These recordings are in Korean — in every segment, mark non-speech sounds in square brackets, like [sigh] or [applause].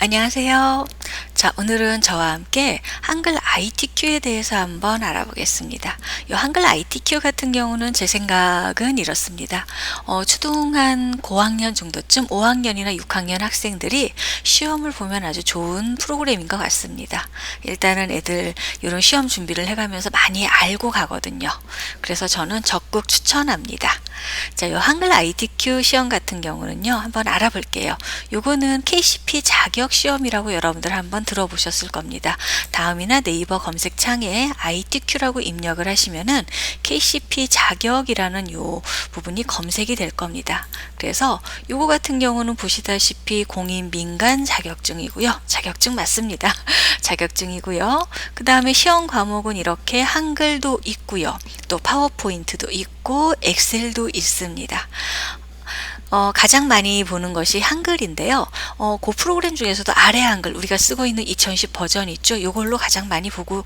안녕하세요. 자, 오늘은 저와 함께 한글 ITQ에 대해서 한번 알아보겠습니다. 이 한글 ITQ 같은 경우는 제 생각은 이렇습니다. 어, 초등한 고학년 정도쯤 5학년이나 6학년 학생들이 시험을 보면 아주 좋은 프로그램인 것 같습니다. 일단은 애들 이런 시험 준비를 해가면서 많이 알고 가거든요. 그래서 저는 적극 추천합니다. 자, 이 한글 ITQ 시험 같은 경우는요, 한번 알아볼게요. 요거는 KCP 자격 시험이라고 여러분들 한번 들어보셨을 겁니다. 다음이나 네이버 검색창에 ITQ라고 입력을 하시면은 KCP 자격이라는 요 부분이 검색이 될 겁니다. 그래서 요거 같은 경우는 보시다시피 공인 민간 자격증이고요. 자격증 맞습니다. [laughs] 자격증이고요. 그 다음에 시험 과목은 이렇게 한글도 있고요. 또 파워포인트도 있고 엑셀도 있습니다. 어, 가장 많이 보는 것이 한글인데요. 어, 그 프로그램 중에서도 아래 한글 우리가 쓰고 있는 2010 버전 있죠. 이걸로 가장 많이 보고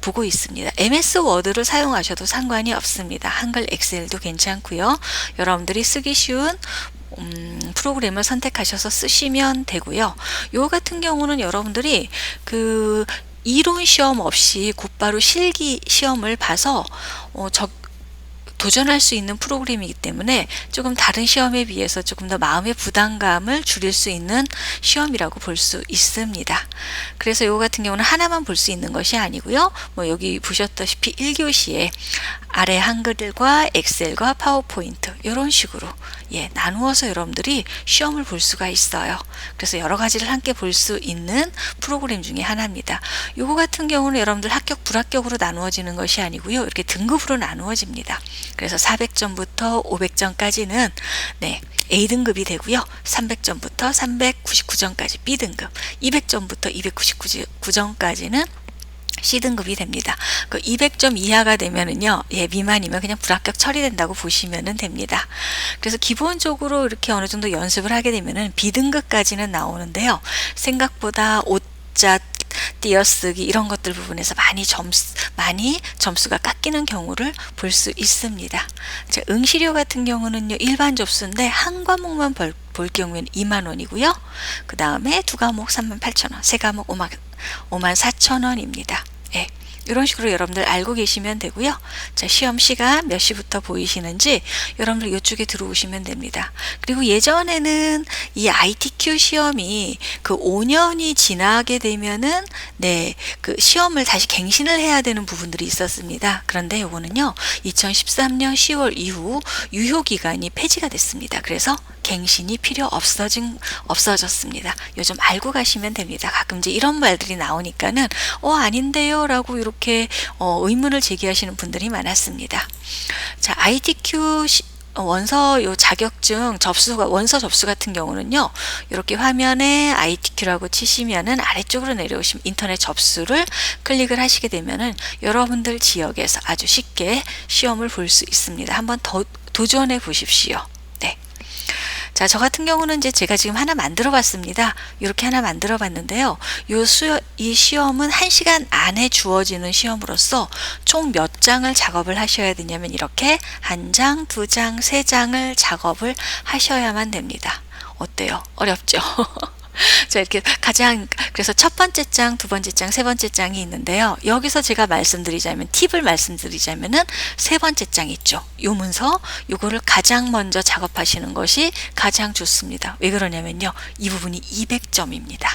보고 있습니다. MS 워드를 사용하셔도 상관이 없습니다. 한글 엑셀도 괜찮고요. 여러분들이 쓰기 쉬운 음, 프로그램을 선택하셔서 쓰시면 되고요. 요 같은 경우는 여러분들이 그 이론 시험 없이 곧바로 실기 시험을 봐서 어, 적, 도전할 수 있는 프로그램이기 때문에 조금 다른 시험에 비해서 조금 더 마음의 부담감을 줄일 수 있는 시험이라고 볼 수 있습니다. 그래서 이거 같은 경우는 하나만 볼 수 있는 것이 아니고요. 뭐 여기 보셨다시피 1교시에 아래 한글과 엑셀과 파워포인트 이런 식으로 예, 나누어서 여러분들이 시험을 볼 수가 있어요. 그래서 여러 가지를 함께 볼 수 있는 프로그램 중에 하나입니다. 요거 같은 경우는 여러분들 합격 불합격으로 나누어지는 것이 아니고요. 이렇게 등급으로 나누어집니다. 그래서 400점부터 500점까지는 네, A등급이 되고요. 300점부터 399점까지 B등급, 200점부터 299점까지는 C등급이 됩니다. 그 200점 이하가 되면은요, 예, 미만이면 그냥 불합격 처리된다고 보시면 됩니다. 그래서 기본적으로 이렇게 어느 정도 연습을 하게 되면은 B등급까지는 나오는데요. 생각보다 옷자 띄어쓰기 이런 것들 부분에서 많이 점수 많이 점수가 깎이는 경우를 볼 수 있습니다. 자, 응시료 같은 경우는요 일반 접수인데 한 과목만 볼, 볼 경우에는 2만 원이고요. 그 다음에 두 과목 3만 8천 원, 세 과목 5만 5만 4천 원입니다. 예. 이런 식으로 여러분들 알고 계시면 되고요. 자, 시험 시간 몇 시부터 보이시는지 여러분들 이쪽에 들어오시면 됩니다. 그리고 예전에는 이 ITQ 시험이 그 5년이 지나게 되면은 네, 그 시험을 다시 갱신을 해야 되는 부분들이 있었습니다. 그런데 요거는요. 2013년 10월 이후 유효 기간이 폐지가 됐습니다. 그래서 갱신이 필요 없어진 없어졌습니다. 요즘 알고 가시면 됩니다. 가끔 이제 이런 말들이 나오니까는 어 아닌데요라고 이렇게 어, 의문을 제기하시는 분들이 많았습니다. 자, ITQ 시, 원서 요 자격증 접수가 원서 접수 같은 경우는요 이렇게 화면에 ITQ라고 치시면은 아래쪽으로 내려오시면 인터넷 접수를 클릭을 하시게 되면은 여러분들 지역에서 아주 쉽게 시험을 볼 수 있습니다. 한번 더 도전해 보십시오. 자, 저 같은 경우는 이제 제가 지금 하나 만들어 봤습니다. 이렇게 하나 만들어 봤는데요. 요 수, 이 시험은 1시간 안에 주어지는 시험으로서 총 몇 장을 작업을 하셔야 되냐면 이렇게 한 장, 두 장, 세 장을 작업을 하셔야만 됩니다. 어때요? 어렵죠? [laughs] [laughs] 자, 이렇게 가장, 그래서 첫 번째 장, 두 번째 장, 세 번째 장이 있는데요. 여기서 제가 말씀드리자면, 팁을 말씀드리자면은 세 번째 장 있죠. 요 문서, 요거를 가장 먼저 작업하시는 것이 가장 좋습니다. 왜 그러냐면요. 이 부분이 200점입니다.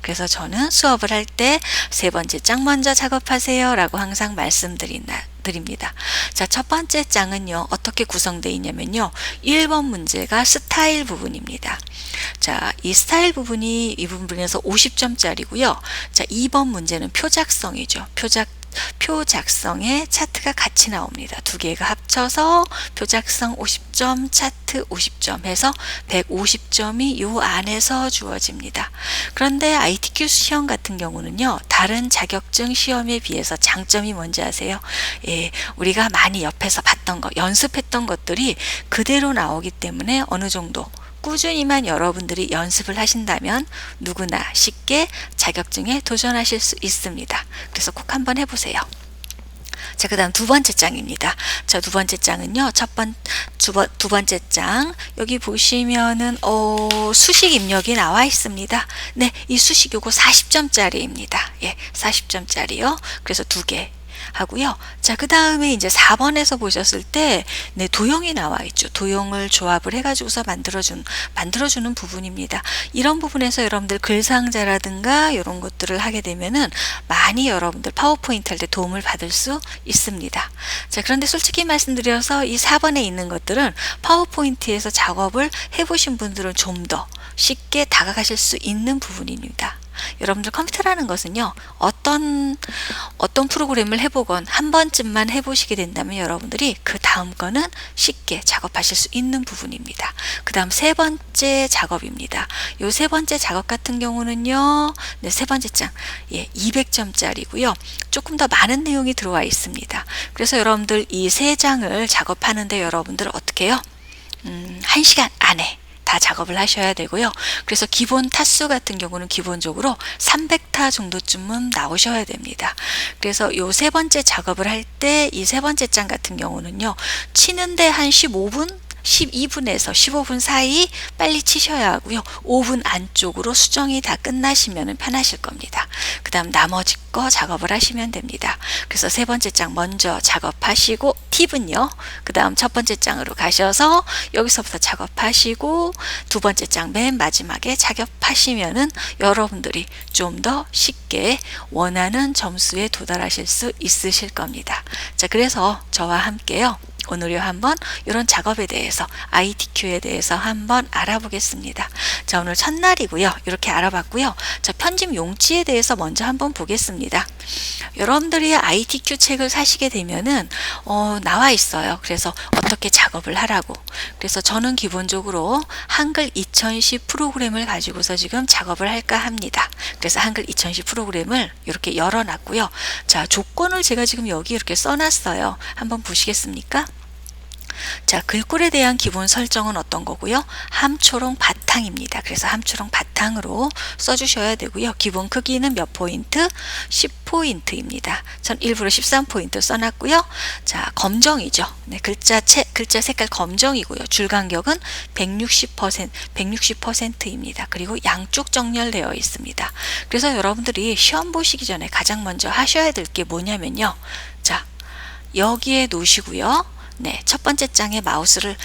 그래서 저는 수업을 할 때 세 번째 장 먼저 작업하세요 라고 항상 말씀드린다. 드립니다. 자, 첫 번째 장은요, 어떻게 구성되어 있냐면요, 1번 문제가 스타일 부분입니다. 자, 이 스타일 부분이 이 부분에서 50점짜리고요. 자, 2번 문제는 표작성이죠. 표작 표 작성에 차트가 같이 나옵니다. 두 개가 합쳐서 표 작성 50점, 차트 50점 해서 150점이 요 안에서 주어집니다. 그런데 ITQ 시험 같은 경우는요, 다른 자격증 시험에 비해서 장점이 뭔지 아세요? 예, 우리가 많이 옆에서 봤던 것, 연습했던 것들이 그대로 나오기 때문에 어느 정도 꾸준히만 여러분들이 연습을 하신다면 누구나 쉽게 자격증에 도전하실 수 있습니다. 그래서 꼭 한번 해보세요. 자, 그 다음 두 번째 장입니다. 자, 두 번째 장은요, 첫 번, 두, 번, 두 번째 장. 여기 보시면은, 어, 수식 입력이 나와 있습니다. 네, 이 수식 요거 40점짜리입니다. 예, 40점짜리요. 그래서 두 개. 하고요. 자, 그 다음에 이제 4번에서 보셨을 때, 네, 도형이 나와 있죠. 도형을 조합을 해가지고서 만들어준, 만들어주는 부분입니다. 이런 부분에서 여러분들 글상자라든가 이런 것들을 하게 되면은 많이 여러분들 파워포인트 할 때 도움을 받을 수 있습니다. 자, 그런데 솔직히 말씀드려서 이 4번에 있는 것들은 파워포인트에서 작업을 해보신 분들은 좀 더 쉽게 다가가실 수 있는 부분입니다. 여러분들 컴퓨터라는 것은요 어떤 어떤 프로그램을 해보건 한 번쯤만 해보시게 된다면 여러분들이 그 다음 거는 쉽게 작업하실 수 있는 부분입니다. 그 다음 세 번째 작업입니다. 요 세 번째 작업 같은 경우는요 네, 세 번째 장 예, 200점짜리고요 조금 더 많은 내용이 들어와 있습니다. 그래서 여러분들 이 세 장을 작업하는데 여러분들 어떻게 해요? 음, 1시간 안에 다 작업을 하셔야 되고요. 그래서 기본 타수 같은 경우는 기본적으로 300타 정도쯤은 나오셔야 됩니다. 그래서 요 세 번째 작업을 할 때 이 세 번째 장 같은 경우는요. 치는데 한 15분 12분에서 15분 사이 빨리 치셔야 하고요. 5분 안쪽으로 수정이 다 끝나시면 편하실 겁니다. 그 다음 나머지 거 작업을 하시면 됩니다. 그래서 세 번째 장 먼저 작업하시고 팁은요. 그 다음 첫 번째 장으로 가셔서 여기서부터 작업하시고 두 번째 장 맨 마지막에 작업하시면은 여러분들이 좀 더 쉽게 원하는 점수에 도달하실 수 있으실 겁니다. 자, 그래서 저와 함께요. 오늘요 한번 이런 작업에 대해서 ITQ에 대해서 한번 알아보겠습니다. 자 오늘 첫날이고요. 이렇게 알아봤고요. 자 편집 용지에 대해서 먼저 한번 보겠습니다. 여러분들이 ITQ 책을 사시게 되면은 어, 나와 있어요. 그래서 어떻게 작업을 하라고. 그래서 저는 기본적으로 한글 2010 프로그램을 가지고서 지금 작업을 할까 합니다. 그래서 한글 2010 프로그램을 이렇게 열어놨고요. 자 조건을 제가 지금 여기 이렇게 써놨어요. 한번 보시겠습니까? 자, 글꼴에 대한 기본 설정은 어떤 거고요? 함초롱 바탕입니다. 그래서 함초롱 바탕으로 써주셔야 되고요. 기본 크기는 몇 포인트? 10포인트입니다. 전 일부러 13포인트 써놨고요. 자, 검정이죠. 네, 글자 체, 글자 색깔 검정이고요. 줄 간격은 160%, 160%입니다. 그리고 양쪽 정렬되어 있습니다. 그래서 여러분들이 시험 보시기 전에 가장 먼저 하셔야 될 게 뭐냐면요. 자, 여기에 놓으시고요. 네, 첫 번째 장에 마우스를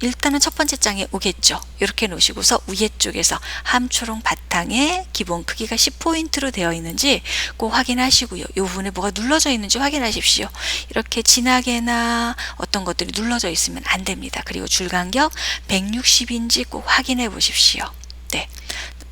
일단은 첫 번째 장에 오겠죠. 이렇게 놓으시고서 위에 쪽에서 함초롱 바탕에 기본 크기가 10포인트로 되어 있는지 꼭 확인하시고요. 이 부분에 뭐가 눌러져 있는지 확인하십시오. 이렇게 진하게나 어떤 것들이 눌러져 있으면 안 됩니다. 그리고 줄 간격 160인지 꼭 확인해 보십시오. 네.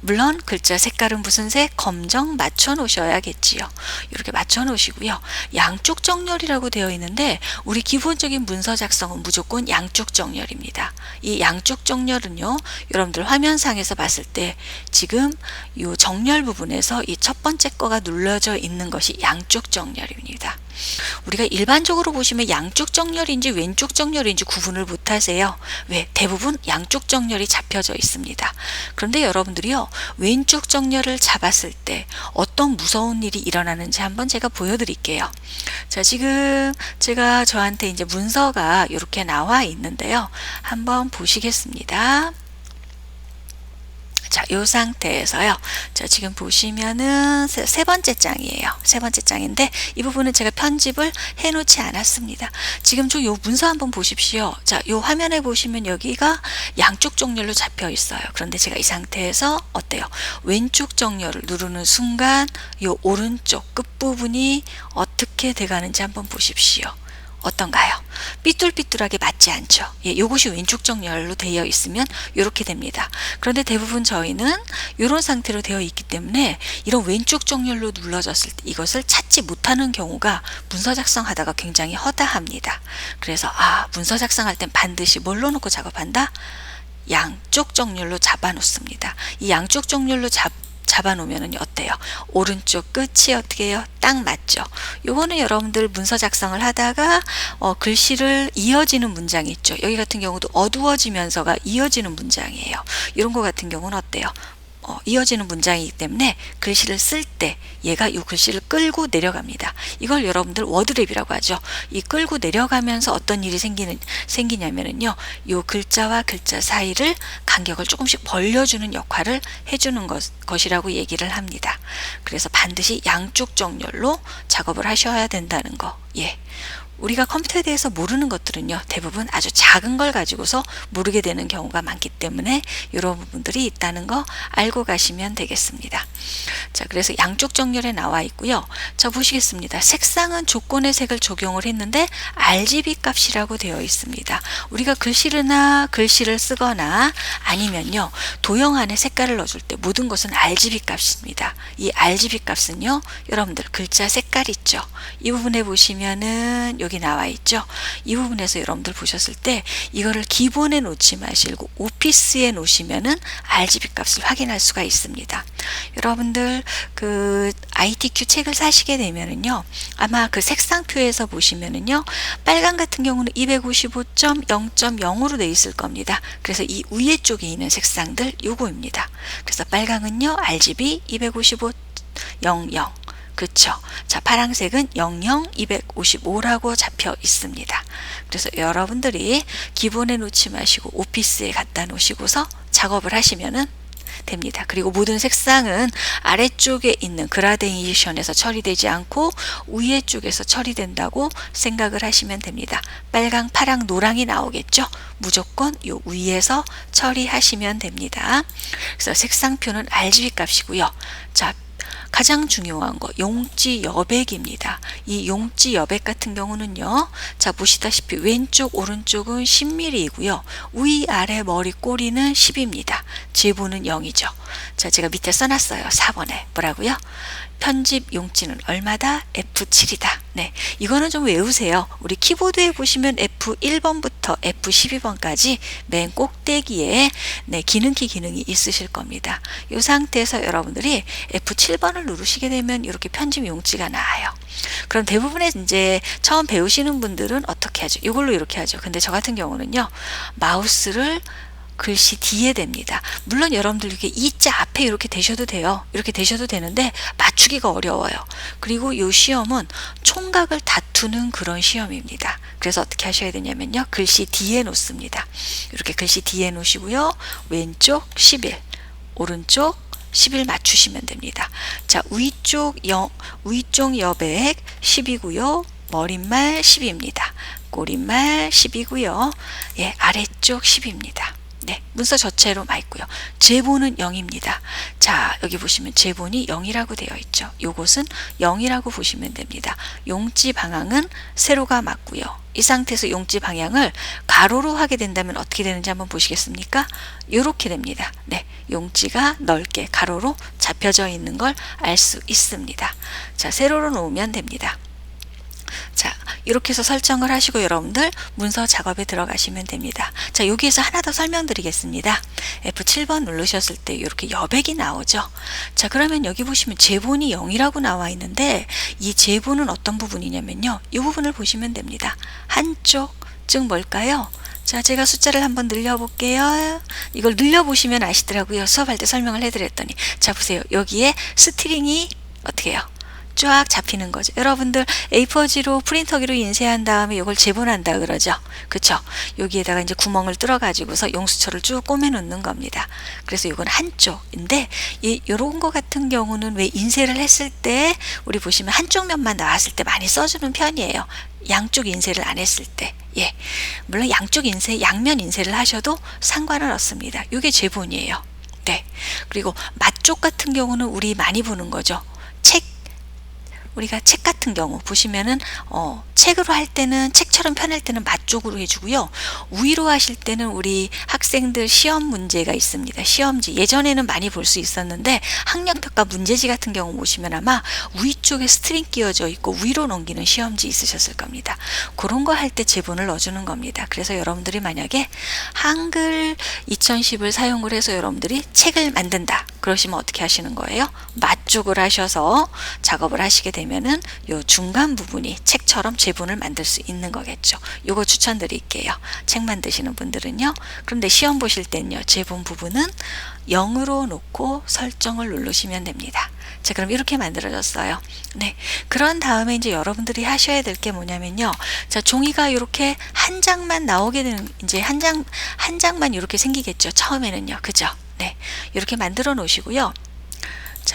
물론 글자 색깔은 무슨 색? 검정 맞춰 놓으셔야겠지요. 이렇게 맞춰 놓으시고요. 양쪽 정렬이라고 되어 있는데 우리 기본적인 문서 작성은 무조건 양쪽 정렬입니다. 이 양쪽 정렬은요. 여러분들 화면상에서 봤을 때 지금 이 정렬 부분에서 이 첫 번째 거가 눌러져 있는 것이 양쪽 정렬입니다. 우리가 일반적으로 보시면 양쪽 정렬인지 왼쪽 정렬인지 구분을 못 하세요. 왜? 대부분 양쪽 정렬이 잡혀져 있습니다. 그런데 여러분들이요, 왼쪽 정렬을 잡았을 때 어떤 무서운 일이 일어나는지 한번 제가 보여드릴게요. 자, 지금 제가 저한테 이제 문서가 이렇게 나와 있는데요. 한번 보시겠습니다. 자, 이 상태에서요. 자, 지금 보시면은 세, 세, 번째 장이에요. 세 번째 장인데 이 부분은 제가 편집을 해 놓지 않았습니다. 지금 저 요 문서 한번 보십시오. 자, 요 화면에 보시면 여기가 양쪽 정렬로 잡혀 있어요. 그런데 제가 이 상태에서 어때요? 왼쪽 정렬을 누르는 순간 요 오른쪽 끝부분이 어떻게 돼 가는지 한번 보십시오. 어떤가요? 삐뚤삐뚤하게 맞지 않죠. 예, 이것이 왼쪽 정렬로 되어 있으면 이렇게 됩니다. 그런데 대부분 저희는 이런 상태로 되어 있기 때문에 이런 왼쪽 정렬로 눌러졌을 때 이것을 찾지 못하는 경우가 문서 작성하다가 굉장히 허다합니다. 그래서 아 문서 작성할 땐 반드시 뭘로 놓고 작업한다? 양쪽 정렬로 잡아 놓습니다. 이 양쪽 정렬로 잡 잡아놓으면 어때요? 오른쪽 끝이 어떻게 해요? 딱 맞죠? 요거는 여러분들 문서 작성을 하다가 어, 글씨를 이어지는 문장이 있죠. 여기 같은 경우도 어두워지면서가 이어지는 문장이에요. 이런 거 같은 경우는 어때요? 어, 이어지는 문장이기 때문에 글씨를 쓸 때 얘가 이 글씨를 끌고 내려갑니다. 이걸 여러분들 워드랩이라고 하죠. 이 끌고 내려가면서 어떤 일이 생기는 생기냐면은요. 요 글자와 글자 사이를 간격을 조금씩 벌려주는 역할을 해주는 것, 것이라고 얘기를 합니다. 그래서 반드시 양쪽 정렬로 작업을 하셔야 된다는 거. 예. 우리가 컴퓨터에 대해서 모르는 것들은요 대부분 아주 작은 걸 가지고서 모르게 되는 경우가 많기 때문에 이런 부분들이 있다는 거 알고 가시면 되겠습니다. 자 그래서 양쪽 정렬에 나와 있고요. 자 보시겠습니다. 색상은 조건의 색을 적용을 했는데 RGB 값이라고 되어 있습니다. 우리가 글씨나 글씨를 쓰거나 아니면요 도형 안에 색깔을 넣어줄 때 모든 것은 RGB 값입니다. 이 RGB 값은요 여러분들 글자 색깔 있죠. 이 부분에 보시면은 여기 나와 있죠. 이 부분에서 여러분들 보셨을 때 이거를 기본에 놓지 마시고 오피스에 놓으시면은 RGB 값을 확인할 수가 있습니다. 여러분들 그 ITQ 책을 사시게 되면은요. 아마 그 색상표에서 보시면은요. 빨간 같은 경우는 255.0.0으로 돼 있을 겁니다. 그래서 이 위에 쪽에 있는 색상들 요거입니다. 그래서 빨강은요. RGB 255.00 그쵸. 자, 파랑색은 00, 255라고 잡혀 있습니다. 그래서 여러분들이 기본에 놓지 마시고 오피스에 갖다 놓으시고서 작업을 하시면은 됩니다. 그리고 모든 색상은 아래쪽에 있는 그라데이션에서 처리되지 않고 위에 쪽에서 처리된다고 생각을 하시면 됩니다. 빨강, 파랑, 노랑이 나오겠죠? 무조건 요 위에서 처리하시면 됩니다. 그래서 색상표는 RGB 값이고요. 자, 가장 중요한 거 용지 여백입니다. 이 용지 여백 같은 경우는요. 자 보시다시피 왼쪽 오른쪽은 10mm이고요. 위아래 머리 꼬리는 10입니다. 제보는 0이죠. 자 제가 밑에 써놨어요. 4번에 뭐라고요? 편집 용지는 얼마다? F7이다. 네. 이거는 좀 외우세요. 우리 키보드에 보시면 F1번부터 F12번까지 맨 꼭대기에 네, 기능키 기능이 있으실 겁니다. 이 상태에서 여러분들이 F7번을 누르시게 되면 이렇게 편집 용지가 나와요. 그럼 대부분의 이제 처음 배우시는 분들은 어떻게 하죠? 이걸로 이렇게 하죠. 근데 저 같은 경우는요. 마우스를 글씨 뒤에 됩니다. 물론 여러분들 이렇게 이자 앞에 이렇게 되셔도 돼요. 이렇게 되셔도 되는데 맞추기가 어려워요. 그리고 이 시험은 총각을 다투는 그런 시험입니다. 그래서 어떻게 하셔야 되냐면요. 글씨 뒤에 놓습니다. 이렇게 글씨 뒤에 놓으시고요. 왼쪽 11, 오른쪽 10일 맞추시면 됩니다. 자, 위쪽 여, 위쪽 여백 10이고요. 머릿말 10입니다. 꼬릿말 10이고요. 예, 아래쪽 10입니다. 네, 문서 전체로 맞고요. 제본은 0입니다. 자, 여기 보시면 제본이 0이라고 되어 있죠. 요것은 0이라고 보시면 됩니다. 용지 방향은 세로가 맞고요. 이 상태에서 용지 방향을 가로로 하게 된다면 어떻게 되는지 한번 보시겠습니까? 이렇게 됩니다. 네, 용지가 넓게 가로로 잡혀져 있는 걸 알 수 있습니다. 자, 세로로 놓으면 됩니다. 자, 이렇게 해서 설정을 하시고 여러분들 문서 작업에 들어가시면 됩니다. 자, 여기에서 하나 더 설명드리겠습니다. F7번 누르셨을 때 이렇게 여백이 나오죠. 자, 그러면 여기 보시면 제본이 0이라고 나와 있는데 이 제본은 어떤 부분이냐면요. 이 부분을 보시면 됩니다. 한쪽, 즉 뭘까요? 자, 제가 숫자를 한번 늘려볼게요. 이걸 늘려보시면 아시더라고요. 수업할 때 설명을 해드렸더니. 자, 보세요. 여기에 스트링이 어떻게 해요? 쫙 잡히는 거죠. 여러분들 A4지로 프린터기로 인쇄한 다음에 이걸 재본한다 그러죠. 그쵸? 여기에다가 이제 구멍을 뚫어 가지고서 용수철을 쭉 꼬매 놓는 겁니다. 그래서 이건 한쪽인데 이 요런 거 같은 경우는 왜 인쇄를 했을 때 우리 보시면 한쪽 면만 나왔을 때 많이 써주는 편이에요. 양쪽 인쇄를 안 했을 때. 예. 물론 양쪽 인쇄, 양면 인쇄를 하셔도 상관은 없습니다. 이게 제본이에요. 네. 그리고 맛쪽 같은 경우는 우리 많이 보는 거죠. 책 우리가 책 같은 경우 보시면은 어, 책으로 할 때는 책처럼 펴낼 때는 맞쪽으로 해주고요. 위로 하실 때는 우리 학생들 시험 문제가 있습니다. 시험지 예전에는 많이 볼 수 있었는데 학력평가 문제지 같은 경우 보시면 아마 위쪽에 스트링 끼워져 있고 위로 넘기는 시험지 있으셨을 겁니다. 그런 거 할 때 제본을 넣어주는 겁니다. 그래서 여러분들이 만약에 한글 2010을 사용을 해서 여러분들이 책을 만든다. 그러시면 어떻게 하시는 거예요? 맞 이쪽을 하셔서 작업을 하시게 되면은 요 중간 부분이 책처럼 제본을 만들 수 있는 거겠죠. 요거 추천드릴게요. 책 만드시는 분들은요. 그런데 시험 보실 땐요. 제본 부분은 0으로 놓고 설정을 누르시면 됩니다. 자, 그럼 이렇게 만들어졌어요. 네. 그런 다음에 이제 여러분들이 하셔야 될 게 뭐냐면요. 자, 종이가 이렇게 한 장만 나오게 되는, 이제 한 장, 한 장만 이렇게 생기겠죠. 처음에는요. 그죠? 네. 이렇게 만들어 놓으시고요.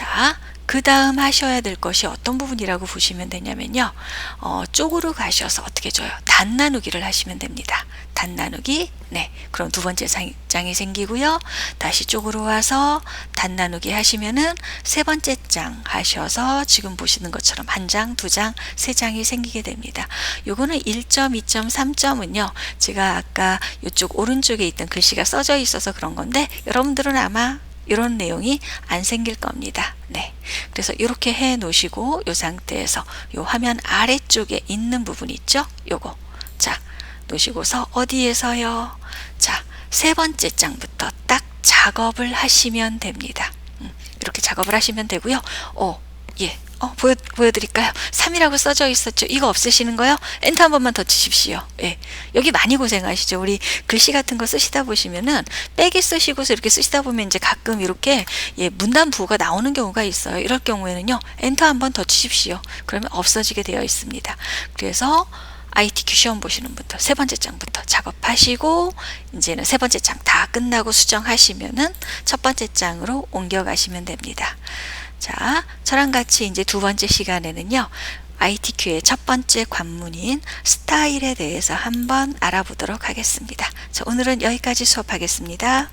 자, 그 다음 하셔야 될 것이 어떤 부분이라고 보시면 되냐면요. 어, 쪽으로 가셔서 어떻게 줘요? 단 나누기를 하시면 됩니다. 단 나누기. 네. 그럼 두 번째 장- 장이 생기고요. 다시 쪽으로 와서 단 나누기 하시면은 세 번째 장 하셔서 지금 보시는 것처럼 한 장, 두 장, 세 장이 생기게 됩니다. 요거는 1점, 2점, 3점은요. 제가 아까 이쪽 오른쪽에 있던 글씨가 써져 있어서 그런 건데 여러분들은 아마 이런 내용이 안 생길 겁니다. 네. 그래서 이렇게 해 놓으시고 이 상태에서 이 화면 아래쪽에 있는 부분 있죠? 요거. 자, 놓으시고서 어디에서요? 자, 세 번째 장부터 딱 작업을 하시면 됩니다. 음, 이렇게 작업을 하시면 되고요. 어, 예. 어, 보여, 보여드릴까요? 3이라고 써져 있었죠. 이거 없으시는 거요? 엔터 한 번만 더 치십시오. 예. 여기 많이 고생하시죠. 우리 글씨 같은 거 쓰시다 보시면은 빼기 쓰시고서 이렇게 쓰시다 보면 이제 가끔 이렇게 예, 문단 부호가 나오는 경우가 있어요. 이럴 경우에는요. 엔터 한 번 더 치십시오. 그러면 없어지게 되어 있습니다. 그래서 ITQ 시험 보시는 분들 세 번째 장부터 작업하시고 이제는 세 번째 장 다 끝나고 수정하시면은 첫 번째 장으로 옮겨가시면 됩니다. 자, 저랑 같이 이제 두 번째 시간에는요. ITQ의 첫 번째 관문인 스타일에 대해서 한번 알아보도록 하겠습니다. 자, 오늘은 여기까지 수업하겠습니다.